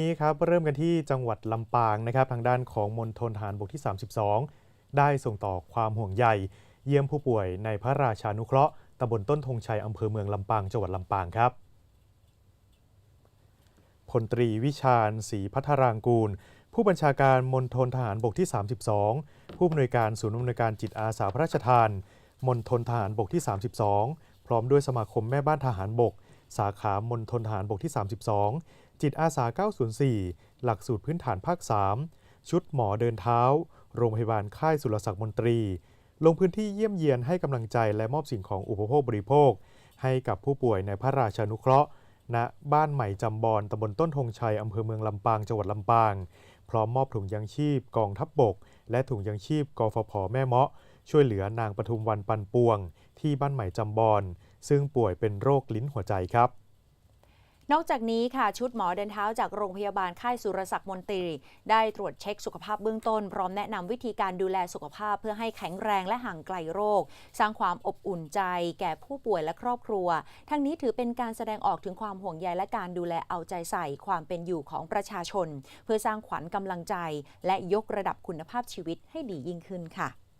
นี้ครับเริ่มกันที่จังหวัดลำปางนะครับทางด้านของมณฑลทหารบกที่ 32 ได้ส่งต่อความห่วงใย เยี่ยมผู้ป่วยในพระราชานุเคราะห์ตำบลต้นธงชัยอำเภอเมืองลำปางจังหวัดลำปางครับพลตรีวิชาญศรีพัทรางกูล ผู้บัญชาการมณฑลทหารบกที่ 32 ผู้อำนวยการศูนย์อำนวยการจิตอาสาพระราชทานมณฑลทหารบกที่ 32 พร้อมด้วยสมาคมแม่บ้านทหารบก สาขามณฑลทหารบกที่ 32 จิตอาสา 904 หลักสูตรพื้นฐานภาค 3 ชุดหมอเดินเท้า โรงพยาบาลค่ายสุรศักดิ์มนตรี ลงพื้นที่เยี่ยมเยียนให้กำลังใจและมอบสิ่งของอุปโภคบริโภค ให้กับผู้ป่วยในพระราชานุเคราะห์ณบ้านใหม่จำบอนตำบลต้นธงชัยอำเภอเมืองลำปางจังหวัดลำปาง พร้อมมอบถุงยังชีพกองทัพบบก และถุงยังชีพกฟผแม่เมาะ ช่วยเหลือนางปทุมวันปันปวง ที่บ้านใหม่จำบอน ซึ่งป่วยเป็นโรคลิ้นหัวใจครับนอกจากนี้ค่ะชุดหมอเดินเท้าจากโรงพยาบาลค่ายสุรศักดิ์มนตรี ได้ตรวจเช็คสุขภาพเบื้องต้น พร้อมแนะนำวิธีการดูแลสุขภาพเพื่อให้แข็งแรงและห่างไกลโรค สร้างความอบอุ่นใจ แก่ผู้ป่วยและครอบครัว ทั้งนี้ถือเป็นการแสดงออกถึงความห่วงใยและการดูแลเอาใจใส่ ความเป็นอยู่ของประชาชน เพื่อสร้างขวัญกำลังใจ และยกระดับคุณภาพชีวิตให้ดียิ่งขึ้นค่ะ